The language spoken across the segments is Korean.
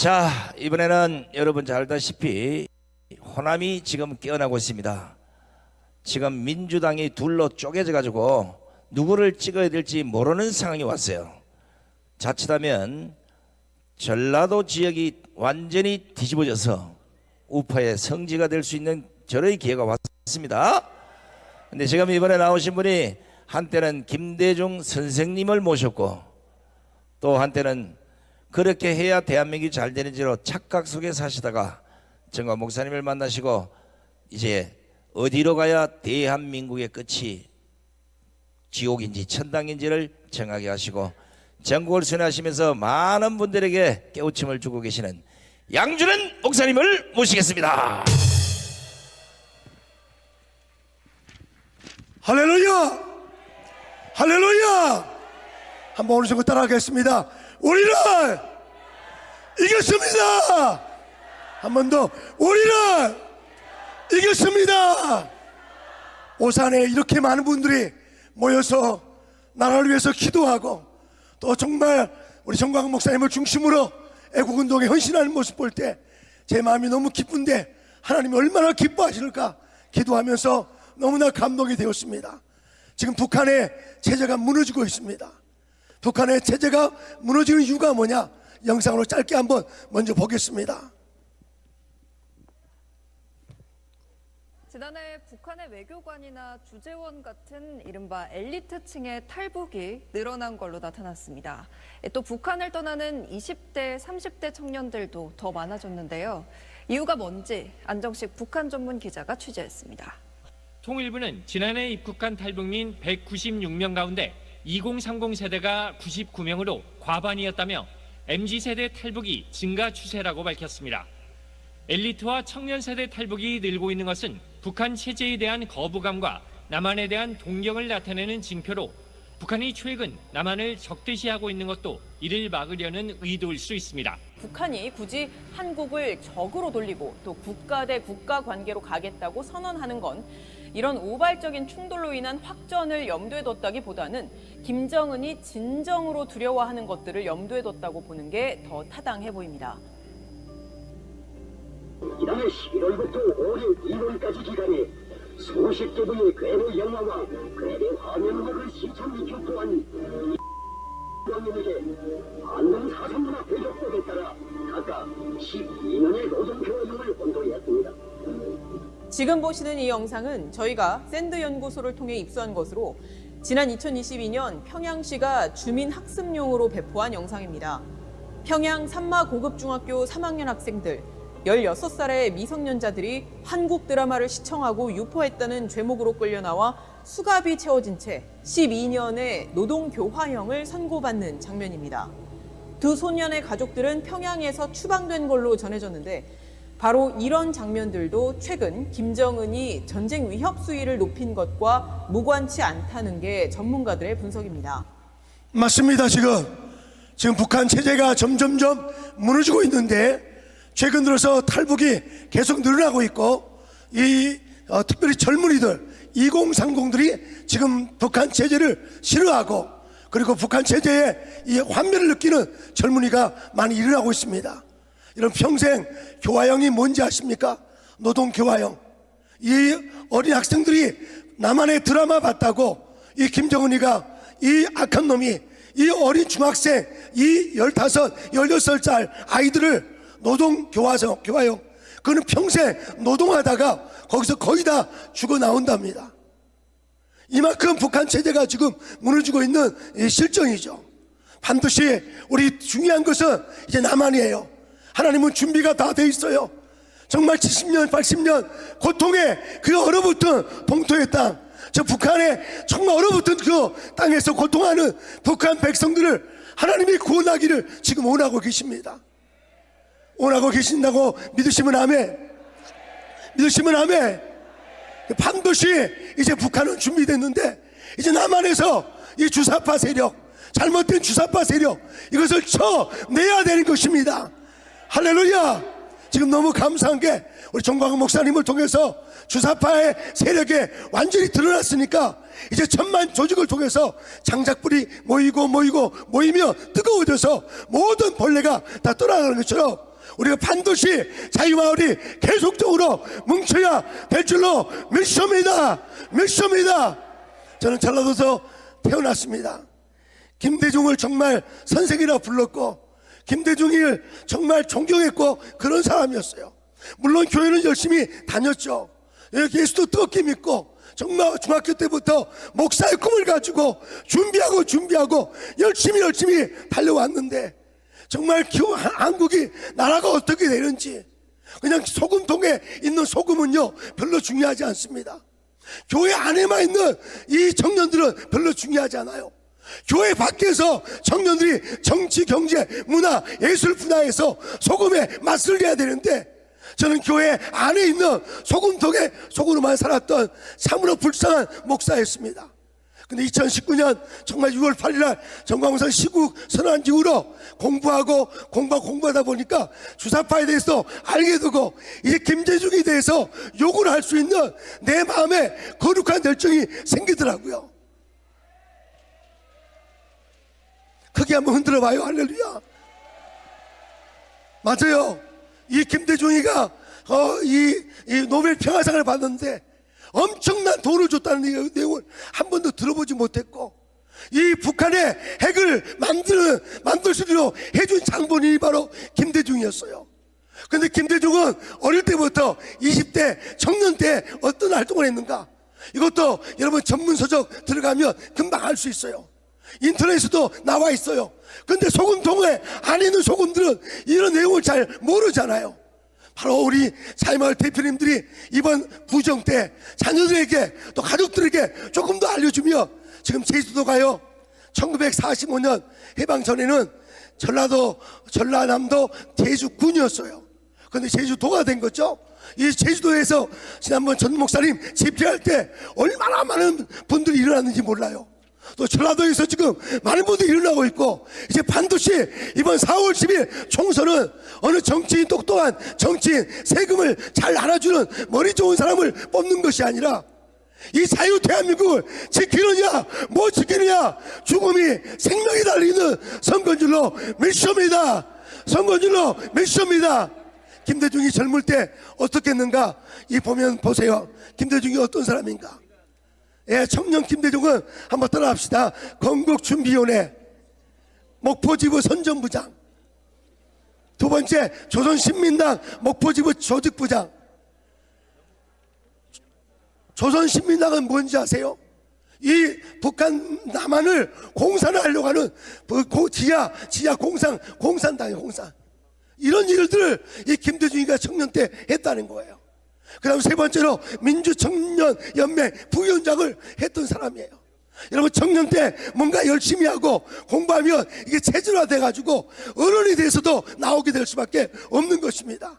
자, 이번에는 여러분 잘 알다시피 호남이 지금 깨어나고 있습니다. 지금 민주당이 둘로 쪼개져 가지고 누구를 찍어야 될지 모르는 상황이 왔어요. 자칫하면 전라도 지역이 완전히 뒤집어져서 우파의 성지가 될 수 있는 저의 기회가 왔습니다. 근데 지금 이번에 나오신 분이 한때는 김대중 선생님을 모셨고 또 한때는 그렇게 해야 대한민국이 잘 되는지로 착각 속에 사시다가 정과 목사님을 만나시고 이제 어디로 가야 대한민국의 끝이 지옥인지 천당인지를 정하게 하시고 전국을 순회하시면서 많은 분들에게 깨우침을 주고 계시는 양준은 목사님을 모시겠습니다. 할렐루야! 할렐루야! 한번 오늘 친구 따라하겠습니다. 우리는 이겼습니다! 한 번 더, 우리는 이겼습니다! 오산에 이렇게 많은 분들이 모여서 나라를 위해서 기도하고 또 정말 우리 정광 목사님을 중심으로 애국운동에 헌신하는 모습 볼 때 제 마음이 너무 기쁜데 하나님이 얼마나 기뻐하실까 기도하면서 너무나 감동이 되었습니다. 지금 북한의 체제가 무너지고 있습니다. 북한의 체제가 무너지는 이유가 뭐냐? 영상으로 짧게 한번 먼저 보겠습니다. 지난해 북한의 외교관이나 주재원 같은 이른바 엘리트층의 탈북이 늘어난 걸로 나타났습니다. 또 북한을 떠나는 20대, 30대 청년들도 더 많아졌는데요. 이유가 뭔지 안정식 북한 전문 기자가 취재했습니다. 통일부는 지난해 입국한 탈북민 196명 가운데 2030 세대가 99명으로 과반이었다며 MZ 세대 탈북이 증가 추세라고 밝혔습니다. 엘리트와 청년 세대 탈북이 늘고 있는 것은 북한 체제에 대한 거부감과 남한에 대한 동경을 나타내는 징표로 북한이 최근 남한을 적대시하고 있는 것도 이를 막으려는 의도일 수 있습니다. 북한이 굳이 한국을 적으로 돌리고 또 국가 대 국가 관계로 가겠다고 선언하는 건 이런 우발적인 충돌로 인한 확전을 염두에 뒀다기보다는 김정은이 진정으로 두려워하는 것들을 염두에 뒀다고 보는 게 더 타당해 보입니다. 이달 11월부터 올해 1월까지 기간에 수십 개의 괴뢰 영화와 괴뢰 화면음악을 시청 기표한 왕님에게 안동 사상문화 대적법에 따라 각각 12 지금 보시는 이 영상은 저희가 샌드 연구소를 통해 입수한 것으로 지난 2022년 평양시가 주민 학습용으로 배포한 영상입니다. 평양 산마 고급 중학교 3학년 학생들 16살의 미성년자들이 한국 드라마를 시청하고 유포했다는 죄목으로 끌려 나와 수갑이 채워진 채 12년의 노동 교화형을 선고받는 장면입니다. 두 소년의 가족들은 평양에서 추방된 걸로 전해졌는데 바로 이런 장면들도 최근 김정은이 전쟁 위협 수위를 높인 것과 무관치 않다는 게 전문가들의 분석입니다. 맞습니다. 지금 지금 북한 체제가 점점점 무너지고 있는데 최근 들어서 탈북이 계속 늘어나고 있고 이 어, 특별히 젊은이들 2030들이 지금 북한 체제를 싫어하고 그리고 북한 체제의 이 환멸을 느끼는 젊은이가 많이 일어나고 있습니다. 이런 평생 교화형이 뭔지 아십니까? 노동 교화형. 이 어린 학생들이 나만의 드라마 봤다고 이 김정은이가 이 악한 놈이 이 어린 중학생 이 열다섯, 열여섯 살 아이들을 노동 교화성, 교화형 그는 평생 노동하다가 거기서 거의 다 죽어 나온답니다. 이만큼 북한 체제가 지금 무너지고 있는 이 실정이죠. 반드시 우리 중요한 것은 이제 남한이에요. 하나님은 준비가 다 돼 있어요. 정말 70년, 80년 고통의 그 얼어붙은 봉토의 땅, 저 북한의 정말 얼어붙은 그 땅에서 고통하는 북한 백성들을 하나님이 구원하기를 지금 원하고 계십니다. 원하고 계신다고 믿으시면 아멘. 믿으시면 아멘. 반드시 이제 북한은 준비됐는데 이제 남한에서 이 주사파 세력, 잘못된 주사파 세력 이것을 쳐내야 되는 것입니다. 할렐루야! 지금 너무 감사한 게 우리 정광훈 목사님을 통해서 주사파의 세력이 완전히 드러났으니까 이제 천만 조직을 통해서 장작불이 모이고 모이고 모이며 뜨거워져서 모든 벌레가 다 떠나가는 것처럼 우리가 반드시 자유마을이 계속적으로 뭉쳐야 될 줄로 믿습니다. 믿습니다. 저는 전라도에서 태어났습니다. 김대중을 정말 선생이라 불렀고 김대중을 정말 존경했고 그런 사람이었어요. 물론 교회는 열심히 다녔죠. 예수도 뜨겁게 믿고 정말 중학교 때부터 목사의 꿈을 가지고 준비하고 준비하고 열심히 열심히 달려왔는데 정말 기- 한국이 나라가 어떻게 되는지 그냥 소금통에 있는 소금은요 별로 중요하지 않습니다. 교회 안에만 있는 이 청년들은 별로 중요하지 않아요. 교회 밖에서 청년들이 정치, 경제, 문화, 예술 분야에서 소금에 맛을 내야 되는데 저는 교회 안에 있는 소금통에 소금으로만 살았던 참으로 불쌍한 목사였습니다. 근데 2019년 정말 6월 8일 날 정광선 시국 선언한 이후로 공부하고 공부하고 공부하다 보니까 주사파에 대해서 알게 되고 이제 김재중에 대해서 욕을 할 수 있는 내 마음에 거룩한 열정이 생기더라고요. 크게 한번 흔들어 봐요. 할렐루야. 맞아요. 이 김대중이가 어, 이, 이 노벨 평화상을 받는데 엄청난 돈을 줬다는 이 내용을 한 번도 들어보지 못했고 이 북한의 핵을 만드는 만들 수 있도록 해준 장본인이 바로 김대중이었어요. 근데 김대중은 어릴 때부터 20대 청년 때 어떤 활동을 했는가? 이것도 여러분 전문 서적 들어가면 금방 알 수 있어요. 인터넷에도 나와 있어요. 근데 소금통에 안에 있는 소금들은 이런 내용을 잘 모르잖아요. 바로 우리 자유마을 대표님들이 이번 구정 때 자녀들에게 또 가족들에게 조금 더 알려주며 지금 제주도 가요. 1945년 해방 전에는 전라도, 전라남도 제주군이었어요. 근데 제주도가 된 거죠. 이 제주도에서 지난번 전 목사님 집회할 때 얼마나 많은 분들이 일어났는지 몰라요. 또 전라도에서 지금 많은 분들이 일어나고 있고 이제 반드시 이번 4월 10일 총선은 어느 정치인 똑똑한 정치인 세금을 잘 알아주는 머리 좋은 사람을 뽑는 것이 아니라 이 자유 대한민국을 지키느냐 못 지키느냐 죽음이 생명이 달리는 선거인 줄로 믿습니다. 선거인 줄로 믿습니다. 김대중이 젊을 때 어떻게 했는가? 이 보면 보세요. 김대중이 어떤 사람인가 예, 청년 김대중은 한번 따라합시다. 건국준비위원회, 목포지부 선전부장. 두 번째, 조선신민당 목포지부 조직부장. 조선신민당은 뭔지 아세요? 이 북한 남한을 공산을 하려고 하는 지하, 지하 공산, 공산당의 공산. 이런 일들을 이 김대중이가 청년 때 했다는 거예요. 그 다음 세 번째로 민주청년연맹 부위원장을 했던 사람이에요. 여러분 청년 때 뭔가 열심히 하고 공부하면 이게 체질화 돼가지고 어른이 돼서도 나오게 될 수밖에 없는 것입니다.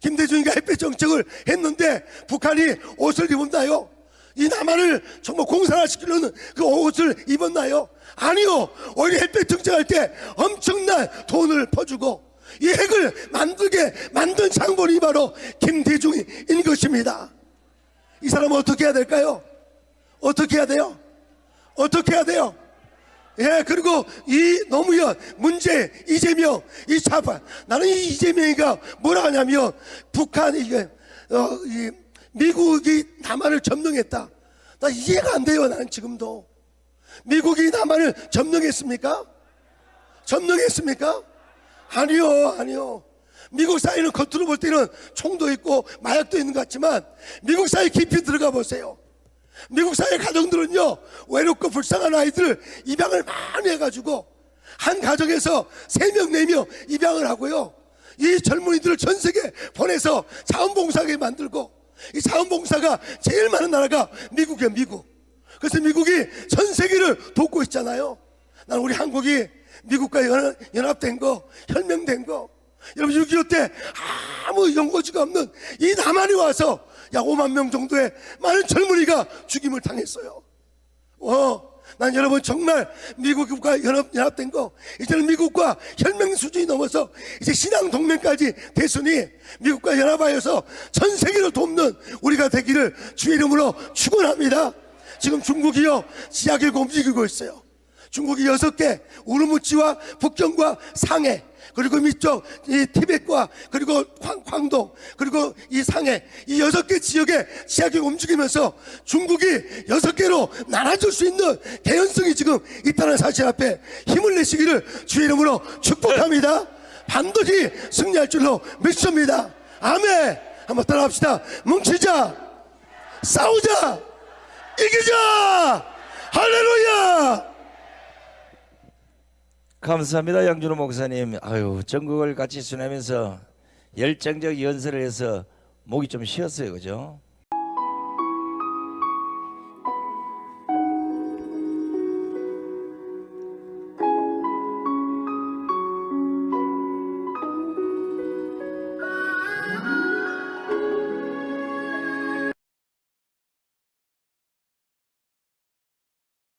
김대중이가 햇볕 정책을 했는데 북한이 옷을 입었나요? 이 남한을 정말 공산화 시키려는 그 옷을 입었나요? 아니요. 오히려 햇볕 정책할 때 엄청난 돈을 퍼주고 이 핵을 만들게 만든 장본이 바로 김대중인 것입니다. 이 사람은 어떻게 해야 될까요? 어떻게 해야 돼요? 어떻게 해야 돼요? 예, 그리고 이 노무현, 문재, 이재명, 이 좌파. 나는 이 이재명이가 뭐라 하냐면, 북한, 이게, 어, 이, 미국이 남한을 점령했다. 나 이해가 안 돼요, 나는 지금도. 미국이 남한을 점령했습니까? 점령했습니까? 아니요, 아니요. 미국 사회는 겉으로 볼 때는 총도 있고 마약도 있는 것 같지만 미국 사회 깊이 들어가 보세요. 미국 사회 가정들은요 외롭고 불쌍한 아이들 입양을 많이 해가지고 한 가정에서 세 명 네 명 입양을 하고요 이 젊은이들을 전 세계 보내서 자원봉사하게 만들고 이 자원봉사가 제일 많은 나라가 미국이에요 미국 그래서 미국이 전 세계를 돕고 있잖아요 난 우리 한국이 미국과 연- 연합 된 거 혈맹된 거 여러분 6.25때 아무 연고지가 없는 이 남한에 와서 약 5만 명 정도의 많은 젊은이가 죽임을 당했어요. 어, 난 여러분 정말 미국과 연합, 연합된 거 이제는 미국과 혈맹 수준이 넘어서 이제 신앙 동맹까지 됐으니 미국과 연합하여서 전 세계를 돕는 우리가 되기를 주의 이름으로 축원합니다. 지금 중국이요 지하계가 움직이고 있어요. 중국이 여섯 개 우르무치와 북경과 상해 그리고 밑쪽 이 티벳과 그리고 광, 광동 그리고 이 상해 이 여섯 개 지역의 지하경이 움직이면서 중국이 여섯 개로 나눠줄 수 있는 개연성이 지금 있다는 사실 앞에 힘을 내시기를 주의 이름으로 축복합니다. 반드시 승리할 줄로 믿습니다. 아멘. 한번 따라합시다. 뭉치자, 싸우자, 이기자. 할렐루야. 감사합니다 양준호 목사님. 아유 전국을 같이 순하면서 열정적 연설을 해서 목이 좀 쉬었어요, 그죠?